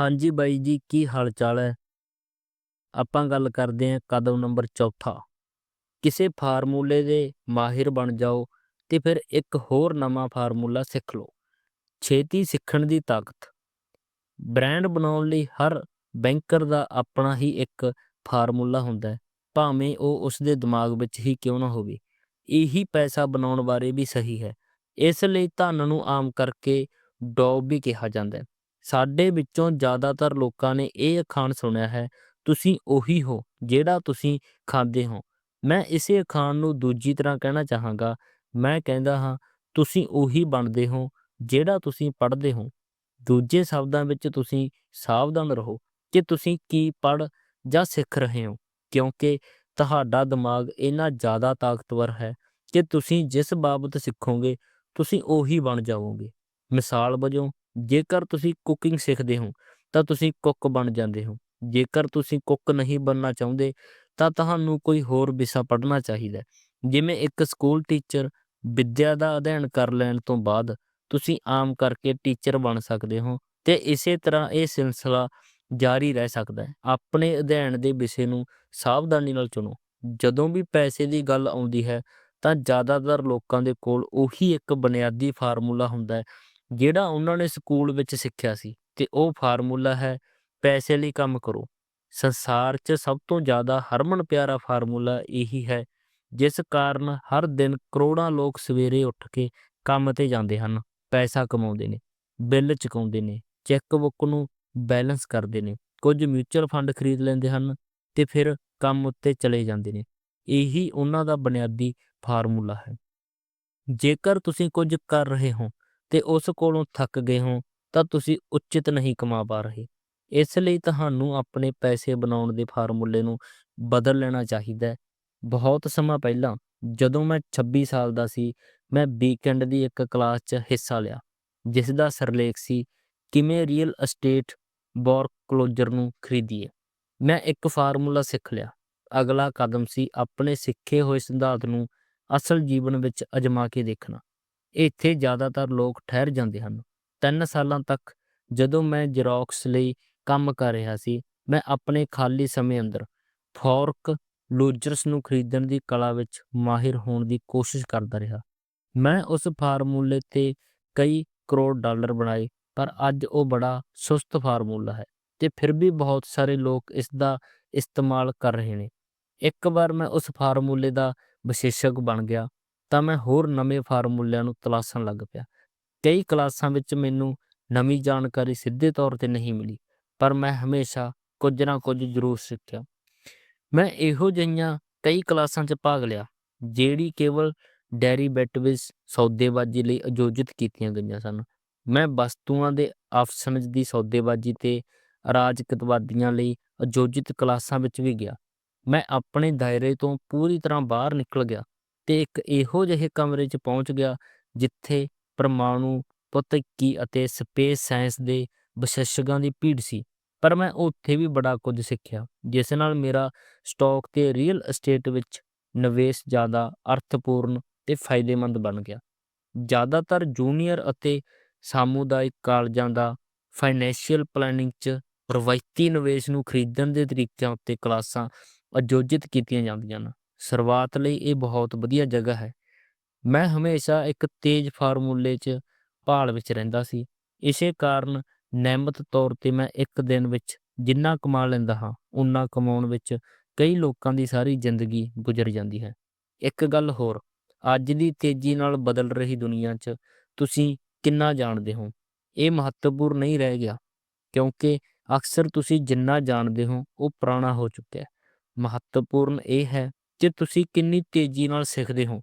ਹਾਂਜੀ ਬਾਈ ਜੀ, ਕੀ ਹਾਲ ਚਾਲ ਹੈ? ਆਪਾਂ ਗੱਲ ਕਰਦੇ ਹਾਂ ਕਦਮ ਨੰਬਰ ਚੌਥਾ। ਕਿਸੇ ਫਾਰਮੂਲੇ ਦੇ ਮਾਹਿਰ ਬਣ ਜਾਓ ਤੇ ਫਿਰ ਇੱਕ ਹੋਰ ਨਵਾਂ ਫਾਰਮੂਲਾ ਸਿੱਖ ਲਓ। ਛੇਤੀ ਸਿੱਖਣ ਦੀ ਤਾਕਤ। ਬ੍ਰਾਂਡ ਬਣਾਉਣ ਲਈ ਹਰ ਬੈਂਕਰ ਦਾ ਆਪਣਾ ਹੀ ਇੱਕ ਫਾਰਮੂਲਾ ਹੁੰਦਾ ਹੈ। ਭਾਵੇਂ ਉਹ ਉਸ ਦੇ ਦਿਮਾਗ ਵਿੱਚ ਹੀ ਕਿਉਂ ਨਾ ਹੋਵੇ। ਇਹੀ ਪੈਸਾ ਬਣਾਉਣ ਬਾਰੇ ਵੀ ਸਹੀ ਹੈ। ਇਸ ਲਈ ਧਨ ਨੂੰ ਆਮ ਕਰਕੇ ਡੌਬ ਵੀ ਕਿਹਾ ਜਾਂਦਾ ਹੈ। ਸਾਡੇ ਵਿੱਚੋਂ ਜ਼ਿਆਦਾਤਰ ਲੋਕਾਂ ਨੇ ਇਹ ਅਖਾਣ ਸੁਣਿਆ ਹੈ, ਤੁਸੀਂ ਉਹੀ ਹੋ ਜਿਹੜਾ ਤੁਸੀਂ ਖਾਂਦੇ ਹੋ। ਮੈਂ ਇਸੇ ਅਖਾਣ ਨੂੰ ਦੂਜੀ ਤਰ੍ਹਾਂ ਕਹਿਣਾ ਚਾਹਾਂਗਾ। ਮੈਂ ਕਹਿੰਦਾ ਹਾਂ, ਤੁਸੀਂ ਉਹੀ ਬਣਦੇ ਹੋ ਜਿਹੜਾ ਤੁਸੀਂ ਪੜ੍ਹਦੇ ਹੋ। ਦੂਜੇ ਸ਼ਬਦਾਂ ਵਿੱਚ ਤੁਸੀਂ ਸਾਵਧਾਨ ਰਹੋ ਕਿ ਤੁਸੀਂ ਕੀ ਪੜ੍ਹ ਜਾਂ ਸਿੱਖ ਰਹੇ ਹੋ, ਕਿਉਂਕਿ ਤੁਹਾਡਾ ਦਿਮਾਗ ਇੰਨਾ ਜ਼ਿਆਦਾ ਤਾਕਤਵਰ ਹੈ ਕਿ ਤੁਸੀਂ ਜਿਸ ਬਾਬਤ ਸਿੱਖੋਗੇ, ਤੁਸੀਂ ਉਹੀ ਬਣ ਜਾਵੋਗੇ। ਮਿਸਾਲ ਵਜੋਂ ਜੇਕਰ ਤੁਸੀਂ ਕੁਕਿੰਗ ਸਿੱਖਦੇ ਹੋ, ਤਾਂ ਤੁਸੀਂ ਕੁੱਕ ਬਣ ਜਾਂਦੇ ਹੋ। ਜੇਕਰ ਤੁਸੀਂ ਕੁੱਕ ਨਹੀਂ ਬਣਨਾ ਚਾਹੁੰਦੇ, ਤਾਂ ਤੁਹਾਨੂੰ ਕੋਈ ਹੋਰ ਵਿਸ਼ਾ ਪੜ੍ਹਨਾ ਚਾਹੀਦਾ ਜਿਵੇਂ ਇੱਕ ਸਕੂਲ ਟੀਚਰ ਵਿੱਦਿਆ ਦਾ ਅਧਿਐਨ ਕਰ ਲੈਣ ਤੋਂ ਬਾਅਦ ਤੁਸੀਂ ਆਮ ਕਰਕੇ ਟੀਚਰ ਬਣ ਸਕਦੇ ਹੋ ਤੇ ਇਸੇ ਤਰ੍ਹਾਂ ਇਹ ਸਿਲਸਿਲਾ ਜਾਰੀ ਰਹਿ ਸਕਦਾ ਹੈ। ਆਪਣੇ ਅਧਿਐਨ ਦੇ ਵਿਸ਼ੇ ਨੂੰ ਸਾਵਧਾਨੀ ਨਾਲ ਚੁਣੋ। ਜਦੋਂ ਵੀ ਪੈਸੇ ਦੀ ਗੱਲ ਆਉਂਦੀ ਹੈ, ਤਾਂ ਜ਼ਿਆਦਾਤਰ ਲੋਕਾਂ ਦੇ ਕੋਲ ਉਹੀ ਇੱਕ ਬੁਨਿਆਦੀ ਫਾਰਮੂਲਾ ਹੁੰਦਾ ਹੈ ਜਿਹੜਾ ਉਹਨਾਂ ਨੇ ਸਕੂਲ ਵਿੱਚ ਸਿੱਖਿਆ ਸੀ ਤੇ ਉਹ ਫਾਰਮੂਲਾ ਹੈ ਪੈਸੇ ਲਈ ਕੰਮ ਕਰੋ। ਸੰਸਾਰ 'ਚ ਸਭ ਤੋਂ ਜ਼ਿਆਦਾ ਹਰਮਨ ਪਿਆਰਾ ਫਾਰਮੂਲਾ ਇਹੀ ਹੈ, ਜਿਸ ਕਾਰਨ ਹਰ ਦਿਨ ਕਰੋੜਾਂ ਲੋਕ ਸਵੇਰੇ ਉੱਠ ਕੇ ਕੰਮ ਤੇ ਜਾਂਦੇ ਹਨ, ਪੈਸਾ ਕਮਾਉਂਦੇ ਨੇ, ਬਿੱਲ ਚੁਕਾਉਂਦੇ ਨੇ ਚੈੱਕ ਬੁੱਕ ਨੂੰ ਬੈਲੈਂਸ ਕਰਦੇ ਨੇ, ਕੁਝ ਮਿਊਚੁਅਲ ਫੰਡ ਖਰੀਦ ਲੈਂਦੇ ਹਨ ਤੇ ਫਿਰ ਕੰਮ ਉੱਤੇ ਚਲੇ ਜਾਂਦੇ ਨੇ। ਇਹੀ ਉਹਨਾਂ ਦਾ ਬੁਨਿਆਦੀ ਫਾਰਮੂਲਾ ਹੈ। ਜੇਕਰ ਤੁਸੀਂ ਕੁਝ ਕਰ ਰਹੇ ਹੋ ਤੇ ਉਸ ਕੋਲੋਂ ਥੱਕ ਗਏ ਹੋ, ਤਾਂ ਤੁਸੀਂ ਉਚਿਤ ਨਹੀਂ ਕਮਾ ਪਾ ਰਹੇ। ਇਸ ਲਈ ਤੁਹਾਨੂੰ ਆਪਣੇ ਪੈਸੇ ਬਣਾਉਣ ਦੇ ਫਾਰਮੂਲੇ ਨੂੰ ਬਦਲ ਲੈਣਾ ਚਾਹੀਦਾ ਹੈ। ਬਹੁਤ ਸਮਾਂ ਪਹਿਲਾਂ, ਜਦੋਂ ਮੈਂ 26 ਸਾਲ ਦਾ ਸੀ, ਮੈਂ ਵੀਕਐਂਡ ਦੀ ਇੱਕ ਕਲਾਸ 'ਚ ਹਿੱਸਾ ਲਿਆ, ਜਿਸ ਦਾ ਸਰਲੇਖ ਸੀ, ਕਿਵੇਂ ਰੀਅਲ ਅਸਟੇਟ ਕਲੋਜ਼ਰ ਨੂੰ ਖਰੀਦੀਏ? ਮੈਂ ਇੱਕ ਫਾਰਮੂਲਾ ਸਿੱਖ ਲਿਆ। ਅਗਲਾ ਕਦਮ ਸੀ ਆਪਣੇ ਸਿੱਖੇ ਹੋਏ ਸਿਧਾਂਤ ਨੂੰ ਅਸਲ ਜੀਵਨ ਵਿੱਚ ਅਜਮਾ ਕੇ ਦੇਖਣਾ। ਇੱਥੇ ਜ਼ਿਆਦਾਤਰ ਲੋਕ ਠਹਿਰ ਜਾਂਦੇ ਹਨ। 3 ਸਾਲਾਂ ਤੱਕ ਜਦੋਂ ਮੈਂ ਜੈਰੋਕਸ ਲਈ ਕੰਮ ਕਰ ਰਿਹਾ ਸੀ, ਮੈਂ ਆਪਣੇ ਖਾਲੀ ਸਮੇਂ ਅੰਦਰ ਫੋਰਕ ਲੂਜਰਸ ਨੂੰ ਖਰੀਦਣ ਦੀ ਕਲਾ ਵਿੱਚ ਮਾਹਿਰ ਹੋਣ ਦੀ ਕੋਸ਼ਿਸ਼ ਕਰਦਾ ਰਿਹਾ। ਮੈਂ ਉਸ ਫਾਰਮੂਲੇ ਤੇ ਕਈ ਕਰੋੜ ਡਾਲਰ ਬਣਾਏ, ਪਰ ਅੱਜ ਉਹ ਬੜਾ ਸੁਸਤ ਫਾਰਮੂਲਾ ਹੈ ਤੇ ਫਿਰ ਵੀ ਬਹੁਤ ਸਾਰੇ ਲੋਕ ਇਸ ਦਾ ਇਸਤੇਮਾਲ ਕਰ ਰਹੇ ਨੇ। ਇੱਕ ਵਾਰ ਮੈਂ ਉਸ ਫਾਰਮੂਲੇ ਦਾ ਵਿਸ਼ੇਸ਼ਕ ਬਣ ਗਿਆ। ਤਾਂ ਮੈਂ ਹੋਰ ਨਵੇਂ ਫਾਰਮੂਲਿਆਂ ਨੂੰ ਤਲਾਸ਼ਣ ਲੱਗ ਪਿਆ। ਕਈ ਕਲਾਸਾਂ ਵਿੱਚ ਮੈਨੂੰ ਨਵੀਂ ਜਾਣਕਾਰੀ ਸਿੱਧੇ ਤੌਰ ਤੇ ਨਹੀਂ ਮਿਲੀ, ਪਰ ਮੈਂ ਹਮੇਸ਼ਾ ਕੁਝ ਨਾ ਕੁਝ ਜ਼ਰੂਰ ਸਿੱਖਿਆ। ਮੈਂ ਇਹੋ ਜਿਹੀਆਂ ਕਈ ਕਲਾਸਾਂ 'ਚ ਭਾਗ ਲਿਆ, ਜਿਹੜੀ ਕੇਵਲ ਡੈਰੀਵੇਟਿਵਸ ਸੌਦੇਬਾਜ਼ੀ ਲਈ ਆਯੋਜਿਤ ਕੀਤੀਆਂ ਗਈਆਂ ਸਨ। ਮੈਂ ਵਸਤੂਆਂ ਦੇ ਆਪਸ਼ਨਜ਼ ਦੀ ਸੌਦੇਬਾਜ਼ੀ ਤੇ ਅਰਾਜਕਤਵਾਦੀਆਂ ਲਈ ਆਯੋਜਿਤ ਕਲਾਸਾਂ ਵਿੱਚ ਵੀ ਗਿਆ। ਮੈਂ ਆਪਣੇ ਦਾਇਰੇ ਤੋਂ ਪੂਰੀ ਤਰ੍ਹਾਂ ਬਾਹਰ ਨਿਕਲ ਗਿਆ। ਤੇ ਇੱਕ ਇਹੋ ਜਿਹੇ ਕਮਰੇ 'ਚ ਪਹੁੰਚ ਗਿਆ ਜਿੱਥੇ ਪਰਮਾਣੂ, ਭੌਤਿਕੀ ਅਤੇ ਸਪੇਸ ਸਾਇੰਸ ਦੇ ਵਿਸ਼ੇਸ਼জ্ঞਾਂ ਦੀ ਭੀੜ ਸੀ। ਪਰ ਮੈਂ ਉੱਥੇ ਵੀ ਬੜਾ ਕੁਝ ਸਿੱਖਿਆ, ਜਿਸ ਨਾਲ ਮੇਰਾ ਸਟਾਕ ਤੇ ਰੀਅਲ ਅਸਟੇਟ ਵਿੱਚ ਨਿਵੇਸ਼ ਜ਼ਿਆਦਾ ਅਰਥਪੂਰਨ ਤੇ ਫਾਇਦੇਮੰਦ ਬਣ ਗਿਆ। ਜ਼ਿਆਦਾਤਰ ਜੂਨੀਅਰ ਅਤੇ ਸਾਮੁਦਾਇਕ ਕਾਲਜਾਂ ਦਾ ਫਾਈਨੈਂਸ਼ੀਅਲ ਪਲੈਨਿੰਗ 'ਚ ਰਵਾਇਤੀ ਨਿਵੇਸ਼ ਨੂੰ ਖਰੀਦਣ ਦੇ ਤਰੀਕਿਆਂ ਉੱਤੇ ਕਲਾਸਾਂ ਆਯੋਜਿਤ ਕੀਤੀਆਂ ਜਾਂਦੀਆਂ ਹਨ। ਸ਼ੁਰੂਆਤ ਲਈ ਇਹ ਬਹੁਤ ਵਧੀਆ ਜਗ੍ਹਾ ਹੈ। ਮੈਂ ਹਮੇਸ਼ਾ ਇੱਕ ਤੇਜ਼ ਫਾਰਮੂਲੇ 'ਚ ਭਾਲ ਵਿੱਚ ਰਹਿੰਦਾ ਸੀ। ਇਸੇ ਕਾਰਨ ਨਿਯਮਤ ਤੌਰ ਤੇ ਮੈਂ ਇੱਕ ਦਿਨ ਵਿੱਚ ਜਿੰਨਾ ਕਮਾ ਲੈਂਦਾ ਹਾਂ ਉਨਾ ਕਮਾਉਣ ਵਿੱਚ ਕਈ ਲੋਕਾਂ ਦੀ ਸਾਰੀ ਜ਼ਿੰਦਗੀ ਗੁਜ਼ਰ ਜਾਂਦੀ ਹੈ। ਇੱਕ ਗੱਲ ਹੋਰ, ਅੱਜ ਦੀ ਤੇਜ਼ੀ ਨਾਲ ਬਦਲ ਰਹੀ ਦੁਨੀਆ 'ਚ ਤੁਸੀਂ ਕਿੰਨਾ ਜਾਣਦੇ ਹੋ? ਇਹ ਮਹੱਤਵਪੂਰਨ ਨਹੀਂ ਰਹਿ ਗਿਆ, ਕਿਉਂਕਿ ਅਕਸਰ ਤੁਸੀਂ ਜਿੰਨਾ ਜਾਣਦੇ ਹੋ, ਉਹ ਪੁਰਾਣਾ ਹੋ ਚੁੱਕਿਆ ਹੈ। ਮਹੱਤਵਪੂਰਨ ਇਹ ਹੈ ਕਿ ਤੁਸੀਂ ਕਿੰਨੀ ਤੇਜ਼ੀ ਨਾਲ ਸਿੱਖਦੇ ਹੋ?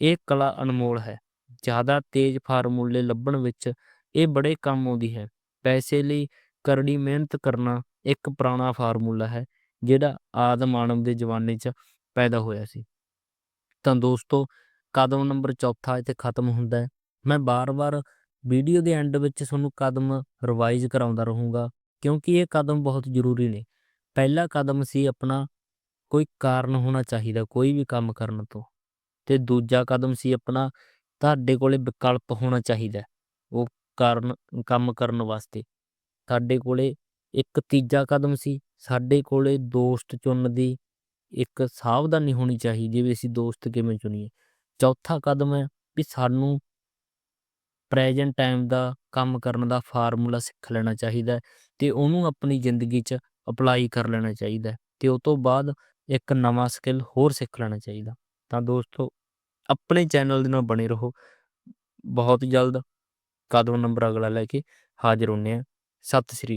ਇਹ ਕਲਾ ਅਨਮੋਲ ਹੈ। ਜ਼ਿਆਦਾ ਤੇਜ਼ ਫਾਰਮੂਲੇ ਲੱਭਣ ਵਿੱਚ ਇਹ ਬੜੇ ਕੰਮ ਆਉਂਦੀ ਹੈ। ਪੈਸੇ ਲਈ ਕਰੜੀ ਮਿਹਨਤ ਕਰਨਾ ਇੱਕ ਪੁਰਾਣਾ ਫਾਰਮੂਲਾ ਹੈ, ਜਿਹੜਾ ਆਦਮ ਮਾਨਵ ਦੇ ਜਵਾਨੇ 'ਚ ਪੈਦਾ ਹੋਇਆ ਸੀ। ਤਾਂ ਦੋਸਤੋ, ਕਦਮ ਨੰਬਰ ਚੌਥਾ ਇੱਥੇ ਖਤਮ ਹੁੰਦਾ ਹੈ। ਮੈਂ ਬਾਰ-ਬਾਰ ਵੀਡੀਓ ਦੇ ਐਂਡ ਵਿੱਚ ਤੁਹਾਨੂੰ ਕਦਮ ਰਿਵਾਈਜ਼ ਕਰਾਉਂਦਾ ਰਹੂੰਗਾ, ਕਿਉਂਕਿ ਇਹ ਕਦਮ ਬਹੁਤ ਜ਼ਰੂਰੀ ਨੇ। ਪਹਿਲਾ ਕਦਮ ਸੀ ਆਪਣਾ ਕੋਈ ਕਾਰਨ ਹੋਣਾ ਚਾਹੀਦਾ ਕੋਈ ਵੀ ਕੰਮ ਕਰਨ ਤੋਂ, ਤੇ ਦੂਜਾ ਕਦਮ ਸੀ ਆਪਣਾ ਤੁਹਾਡੇ ਕੋਲੇ ਵਿਕਲਪ ਹੋਣਾ ਚਾਹੀਦਾ, ਉਹ ਕਾਰਨ, ਕੰਮ ਕਰਨ ਵਾਸਤੇ। ਤੁਹਾਡੇ ਕੋਲੇ ਇੱਕ ਤੀਜਾ ਕਦਮ ਸੀ, ਸਾਡੇ ਕੋਲੇ ਦੋਸਤ ਚੁਣਨ ਦੀ ਇੱਕ ਸਾਵਧਾਨੀ ਹੋਣੀ ਚਾਹੀਦੀ ਵੀ ਅਸੀਂ ਦੋਸਤ ਕਿਵੇਂ ਚੁਣੀਏ। ਚੌਥਾ ਕਦਮ ਹੈ ਵੀ ਸਾਨੂੰ ਪ੍ਰੈਜ਼ੈਂਟ ਟਾਈਮ ਦਾ ਕੰਮ ਕਰਨ ਦਾ ਫਾਰਮੂਲਾ ਸਿੱਖ ਲੈਣਾ ਚਾਹੀਦਾ ਤੇ ਉਹਨੂੰ ਆਪਣੀ ਜ਼ਿੰਦਗੀ 'ਚ ਅਪਲਾਈ ਕਰ ਲੈਣਾ ਚਾਹੀਦਾ ਤੇ ਉਸ ਤੋਂ ਬਾਅਦ ਇੱਕ ਨਵਾਂ ਸਕਿੱਲ ਹੋਰ ਸਿੱਖ ਲੈਣਾ ਚਾਹੀਦਾ। ਤਾਂ ਦੋਸਤੋ, ਆਪਣੇ ਚੈਨਲ ਦੇ ਨਾਲ ਬਣੇ ਰਹੋ। ਬਹੁਤ ਜਲਦ ਕਦਮ ਨੰਬਰ ਅਗਲਾ ਲੈ ਕੇ ਹਾਜ਼ਰ ਹੁੰਨੇ ਆ। ਸਤਿ ਸ੍ਰੀ